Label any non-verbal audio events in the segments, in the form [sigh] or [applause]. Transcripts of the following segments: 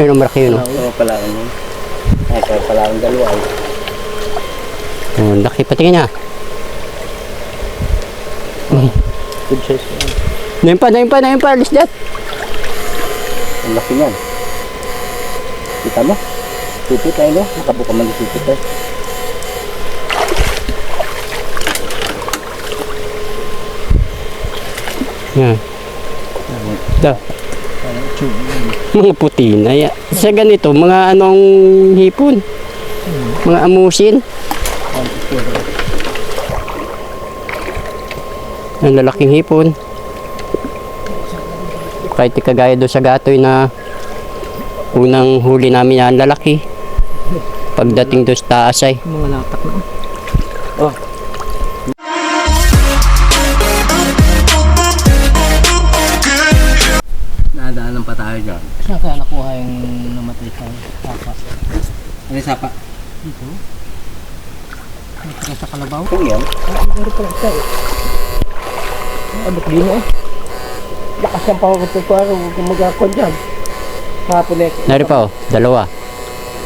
Ang malaki yun. oh. Oo, pala yun. Ay, kaya pala akong dalawa. ay. Oh, laki. Patingin niya. Good size yan. Nayin pa, nayin pa, nayin pa. Alis dyan. Ang laki niyan. Kita mo? Tupit tayo no? Nakabuka man tupit tayo. Yan. Da. Mga puti na. Ya. Sa ganito, mga anong hipon. Mga amusin. Ang lalaking hipon. Kahit kagaya doon sa gatoy na unang huli namin yan lalaki. Pagdating doon sa taas ay Mga latak na. Sapa? Dito? Nagtira sa kalabaw? Kung yan. Ah, meron pala isa eh. Abot din eh. Lakas ang pangakutin ko ako kung magkakon dyan. Hapon eh. Nari pa oh, dalawa.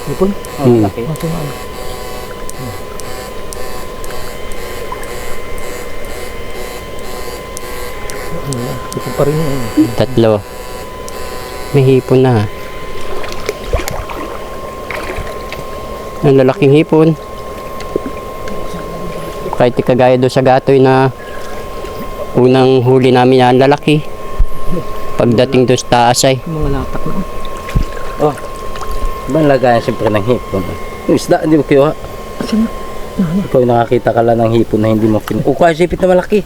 Ipon? Oh, Hmm. laki. Maso na. Ito pa rin eh. Tatlo. May hipon na. Ang lalaking hipon. Kahit kagaya doon sa gatoy na unang huli namin yan lalaki. Pagdating doon sa taas ay Mga latak na. Ibang lagayan siyempre ng hipon. Yung isda, hindi mo kiwa. Ikaw yung nakakita ka lang ng hipon na hindi mo kin... O kaya sipit na malaki.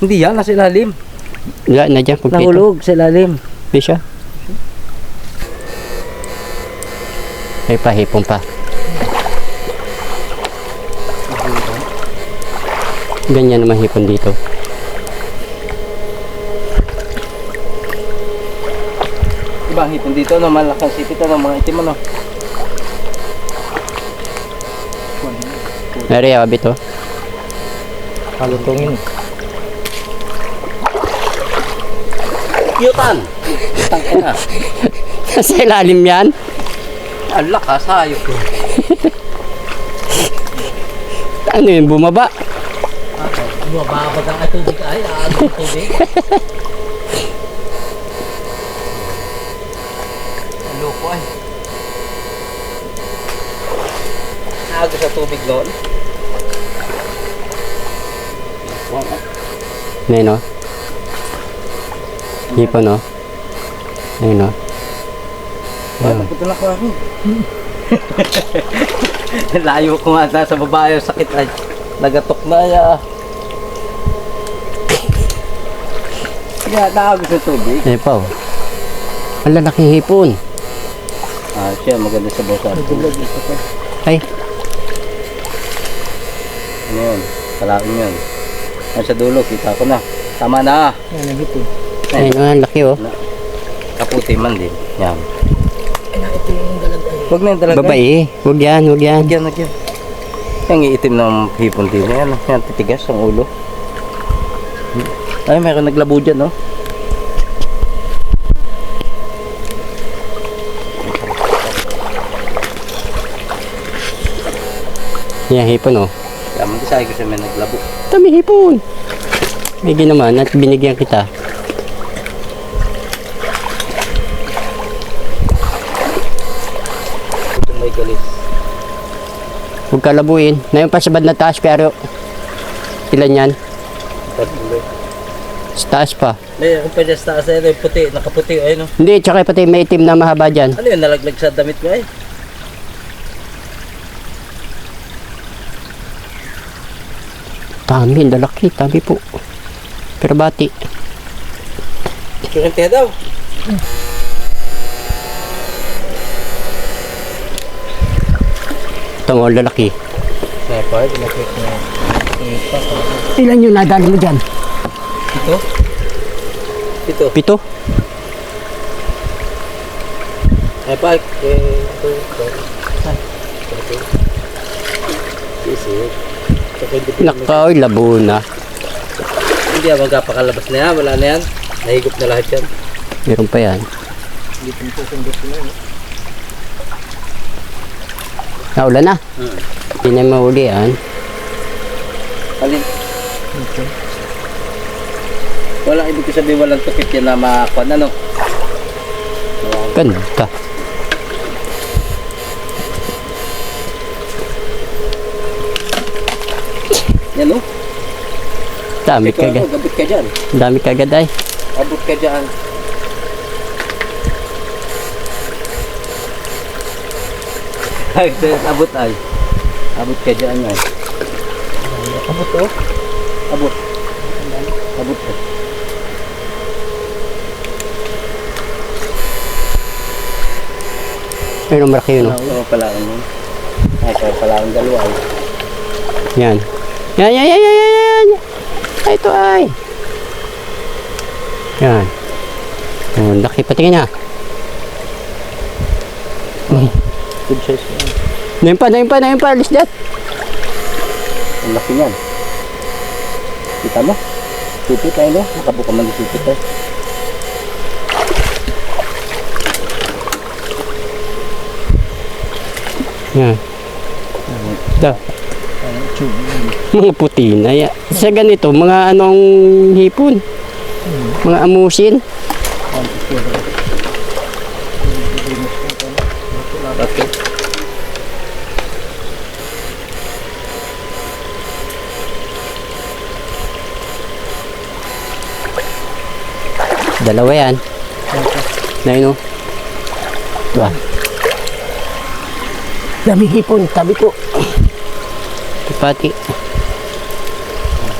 Hindi yan, nasa ilalim. wala na dyan. Nahulog sa ilalim. Di siya. May pahipon pa. Ganyan naman hipon dito. Ibang hipon dito, no? Malakang sipit na, mga itim, ano? Nari, abit oh. Kalutungin. Yutan! Tangin na. [laughs] Sa ilalim yan. Ang lakas, hayop ko. [laughs] Ano yun, bumaba? Bumababag ang tubig ay, aagod ang tubig. Loko ay. Naago sa tubig noon. Ngayon oh. Hipon oh. Ngayon oh. Na ko ako. [laughs] Layo ko nga sa babae, sakit ay. Nagatok na ya. Kaya naago sa tubig. Ngayon pa. Ang lalaking hipon. Ah, siya maganda sa bosa. Ay, Ano yun? Kalaking yun. Ay, sa dulo, kita ko na. Tama na. Yan ang hipon. ayun ang laki oh. Kaputi man din. Yan. Ay, na, ito yung. Huwag na yung talaga. Babae, huwag yan, huwag yan. Nagyan, nagyan. Yung iitim ng hipon din. Yan, yan, titigas ang ulo. Ay, mayroon naglabo dyan, no? Yan, hipon oh. Kaya mag-isahe ko siya may naglabo. Dami hipon. May ginaman at binigyan kita. Galis. Huwag kalabuin. Ngayon pa sa band na taas pero ilan yan? Patuloy. Sa taas pa. May kung pwede sa taas ay yung puti, nakaputi, ayun no. Hindi, tsaka pati may itim na mahaba dyan. Ano yun, nalaglag sa damit ko ay? Dami, ang lalaki, dami po. Pero bati. Kurente daw. Ito ang lalaki. Ilan yung nadali mo dyan? Ito? Ito. Pito? Ay, pa, eh, ito, ito. Nakaw, labo na. Hindi ah, magkapakalabas na yan, wala na yan. Nahigop na lahat yan. Meron pa yan. Hindi sundot ko na yun. Naulan na. Hmm. Hindi na mahuli yan. Alin? Wala, ibig sabihin walang tukit yan na makakuan, ano? Ganda. Yan, oh. Dami Ikaw, kagad. ano, gabit ka dyan. Dami kagad ay. Abot ka dyan. Ay, ito, abot ay. Abot ka dyan ay. Abot to. Abot. Abot ka. Ayun, malaki yun. oh. Oo, pala ano. Ay, kaya pala ang dalawa. Yan. Yan, yan, yan, yan, yan, ito ay. Yan. Oh, laki patingin niya. Good size yan. Nayin pa, nayin pa, pa. Alis dat. Ang laki niyan. Kita mo? Tupit tayo, no? Nakabuka man yung tupit tayo. Yan. Da. Mga puti na ya. Sa ganito, mga anong hipon. Mga amusin. Okay. Dalawa yan. Na yun oh. Diba? Dami hipon, tabi ko. Pati.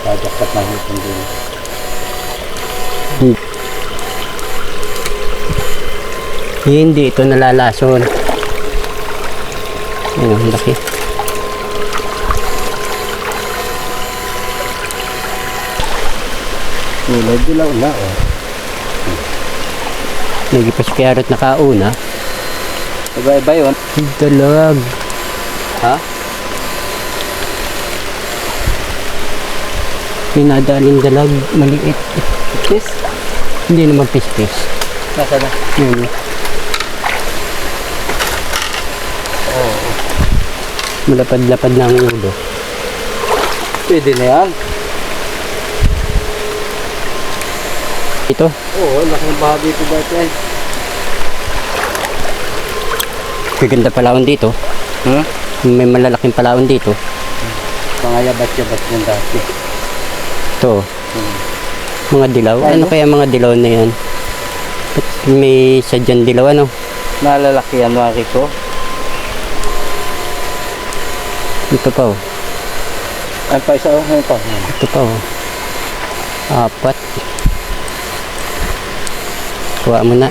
Kajakkat na hipon din. Hindi ito nalalason. Ayun, ang laki. Tulad dilaw na, oh. Nagipas kaya rin nakauna. Iba-iba yun. Dalag. Ha? Pinadaling dalag. Maliit. Kiss? Hindi naman pispis. Nasa na? Yun. Oo. Malapad-lapad na ang ulo. Pwede na yan. Ito. Oo, laking baha dito dati ay. Gaganda palaon dito. Hmm? May malalaking palaon dito. Mga yabat-yabat yan dati. Ito. Mga dilaw. Ano kaya mga dilaw na yan? Ba't may sadyang dilaw ano? Nalalaki yan, Maki ko. Ito pa oh. Ay, pa isa, oh. Ano pa? Ito pa oh. Apat. Kuha mo na.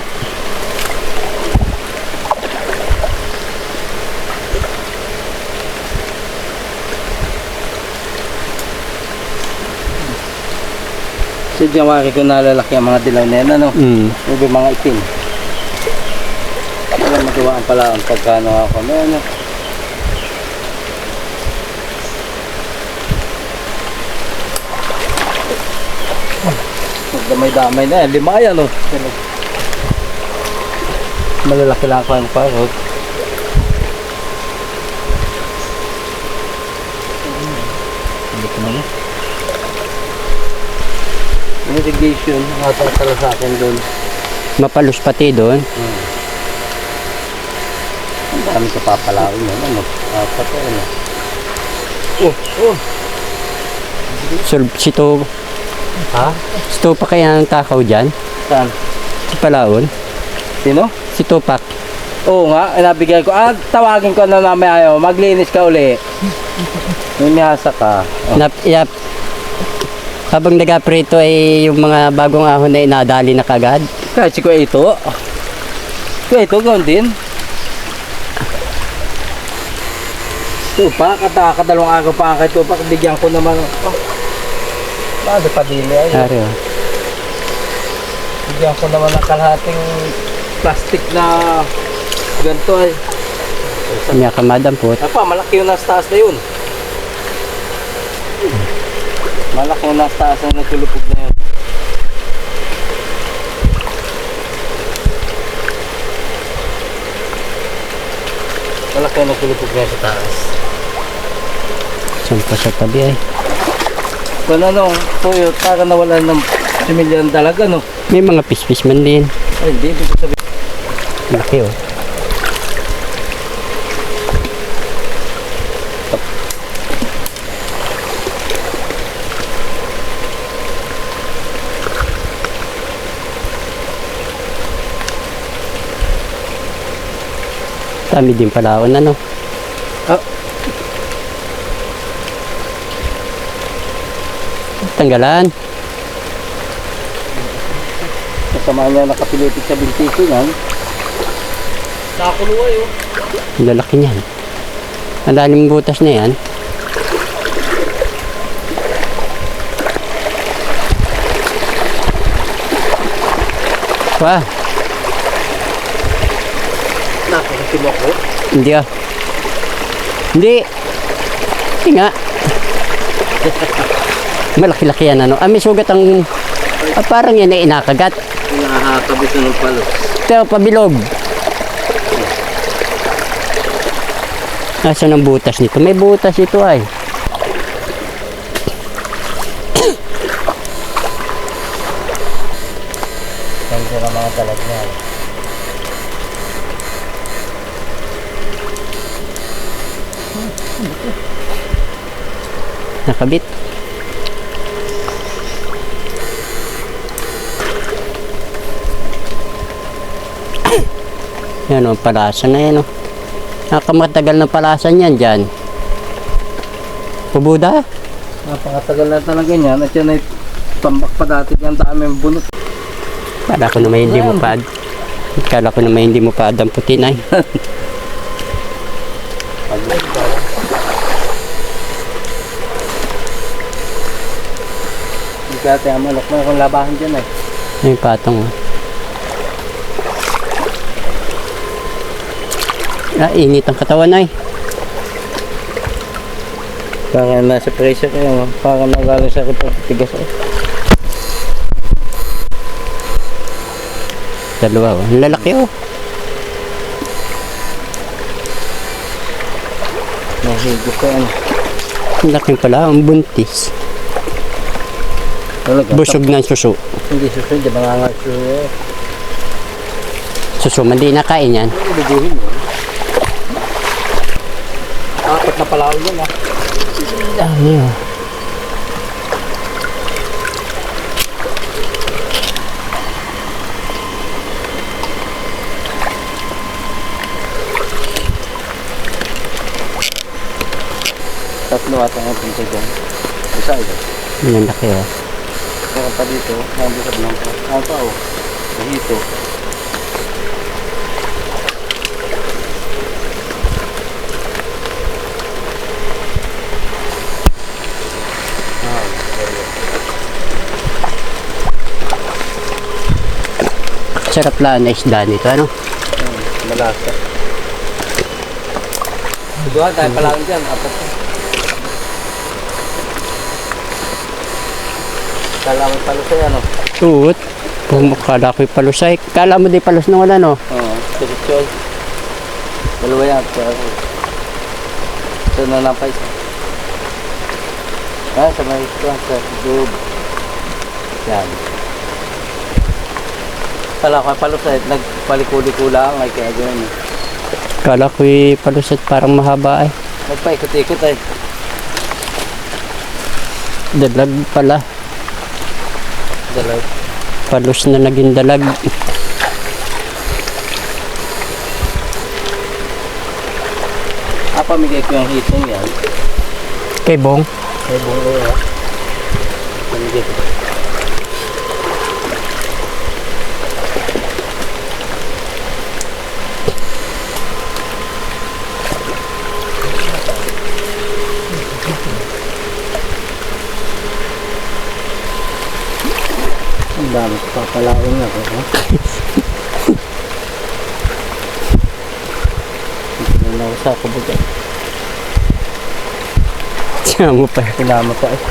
Si Maki ko nalalaki ang mga dilaw na yan, ano? Mm. Yung mga itim. Wala magawa ang pala ang pagkano ako. Ano, ano? Damay-damay na yan. Lima yan, oh. Malalaki lang ako ang parod. Hindi ko naman. Irrigation, nakatala sa akin doon. Mapalus pati doon. Ang dami sa papalawin yun, ano? Apat o ano? Oh, oh. So, sito, Ha? sito pa kaya ang takaw dyan? Saan? Si Palaon? Sino? Si Tupac. Oo nga, eh, nabigay ko. Ah, tawagin ko na namin ayaw. Maglinis ka uli. May mihasa ka. Oh. Nap, yap. Habang nagaprito ay yung mga bagong ahon na inadali na kagad. Kahit si Kuya ito. Kuya ito, gawin din. Tupak, at kadalawang araw pa kay Tupak. Bigyan ko naman. Oh. Ano pa din ay. Ari oh. Bigyan ko naman ng kalahating plastic na ganito ay. Kanya kamadampot. Apa, malaki yung nasa taas na yun. Malaki yung nasa taas na nagkulupog na yun. Malaki na sulupog niya sa taas. Saan pa sa tabi ay. Kung ano, tuyo, para nawala ng similyan talaga, no? May mga pispis man din. Ay, hindi, hindi ko sabihin. Laki oh. Dami din pala ako na no. Ah. Tanggalan. Kasama niya nakapilitit sa bintiso niyan. Nakakuluwa yun. Ang lalaki niyan. Ang lalim butas na yan. Wah, Nakakasim ako. hindi ah. Hindi. Hindi nga. [laughs] Malaki-laki yan ano. Ah, may sugat ang... Ah, parang yan ay inakagat. Nakakabit na ng palos. Pero pabilog. Nasaan ang butas nito? May butas ito ay. Ganda ng mga talag niya. Nakabit. Yan o, palasa na yan o. Nakamatagal na palasan yan dyan. Pubuda? Napakatagal na talaga niyan at yan ay tambak pa dati yung dami ng bunot. Kala ko naman hindi mo pa. Kala ko naman hindi mo pa damputin ay. Hindi kaya tayo malok mo kung labahan dyan eh. Ay, patong o. Ah, init ang katawan ay. Parang nasa pressure kayo, parang nagaling sa akin pagtitigas eh. Dalawa o. Ang lalaki oh. o. Nahigit ko ano. Ang laki pala. Ang buntis. Talaga. Busog ng suso. Hindi susunod, di ba nga nga? Suso man di nakain yan. Mo. Apat na pala ako yan ah. Dami o. Tatlo ata ang punta dyan. Isa ito. Ang laki o. Meron pa dito, nandito sa blanco. Ano pa oh? Nahito. Sarap lang na isda nito. Ano? Hmm, malasa. Doon tayo pala lang dyan. Apat. Kala mo pala sa'yo ano? Tuot. Pumakala ko'y palusay. Kala mo di palus na wala no? Oo, spiritual. Dalawa yan. Ako. Ito na lang pa isa. Ah, sa may ito, sa loob. Yan. Kala ko palusay, nagpalikuli-ko lang, ay kaya gano'n. eh. Kala ko'y palus at parang mahaba ay. Nagpaikot-ikot ay. Dalag pala. Dalaw. Palus na naging dalag. Ah, pamigay ko yung hitong yan. Kay Bong. May bungo ya. Pamigay ko. Dami ko papalain ako. Ha? Hindi na ako sa kabugan. Tiyan mo pa. Pinama pa eh.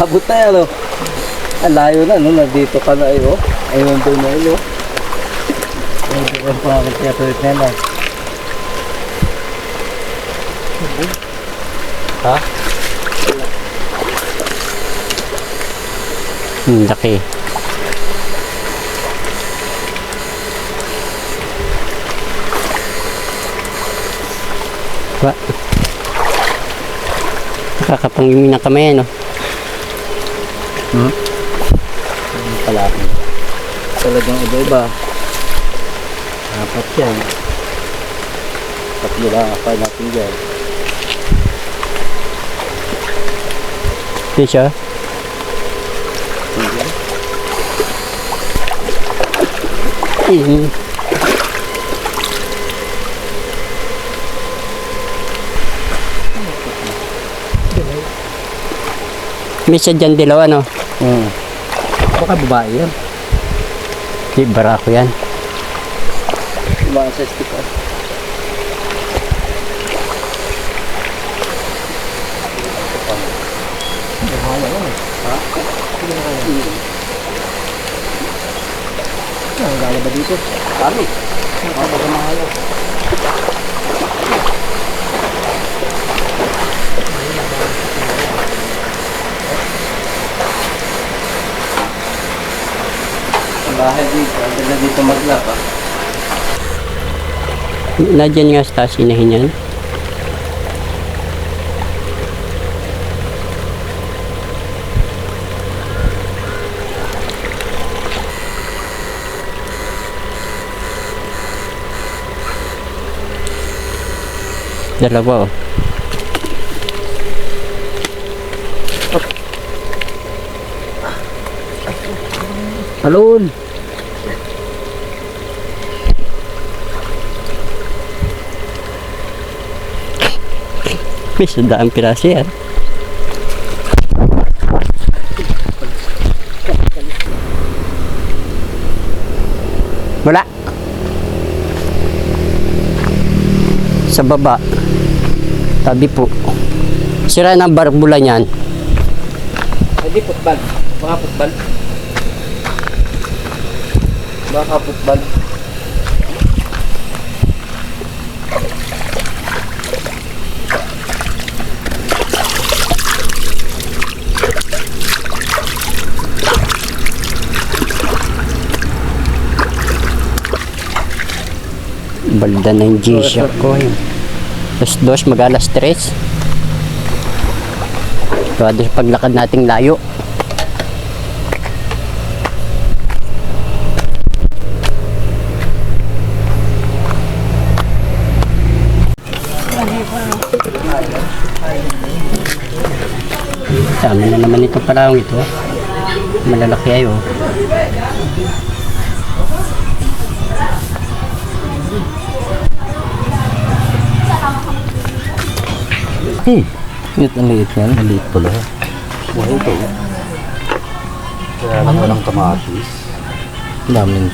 Abot na yan oh. Ang layo na no, nandito ka na eh oh. Ayun doon na ilo. Ayun doon pa ako kaya tuloy na lang. Ha? Hmm, laki. Ba? Nakakapangimi ng kamay, ano? Palaki. Talagang iba-iba. Apat yan. Tatlo lang ako natin dyan. Yun siya. Mm. May siya dyan dilaw, ano? Hmm. Baka babae yan. Di, barako yan. Mga sa stick Ang gala ba dito? Kami. Bahay dito. Ang ganda dito maglaba. Nadyan nga sa taas inahin yan. Dalawa oh. Alon! May sandaan piraso yan. Wala. Sa baba. Tabi po. Sira ng barbula niyan. Hindi putbal. Baka putbal. Baka putbal. Balda na yung G-Shock ko. Yun. Alas dos, mag alas tres. Pwede sa paglakad nating layo. Dami na naman itong palawang ito. Malalaki ayo. Hmm. Ito ang liit yan. Maliit pala. Buhay ito. Kaya ano? walang kamatis. Daming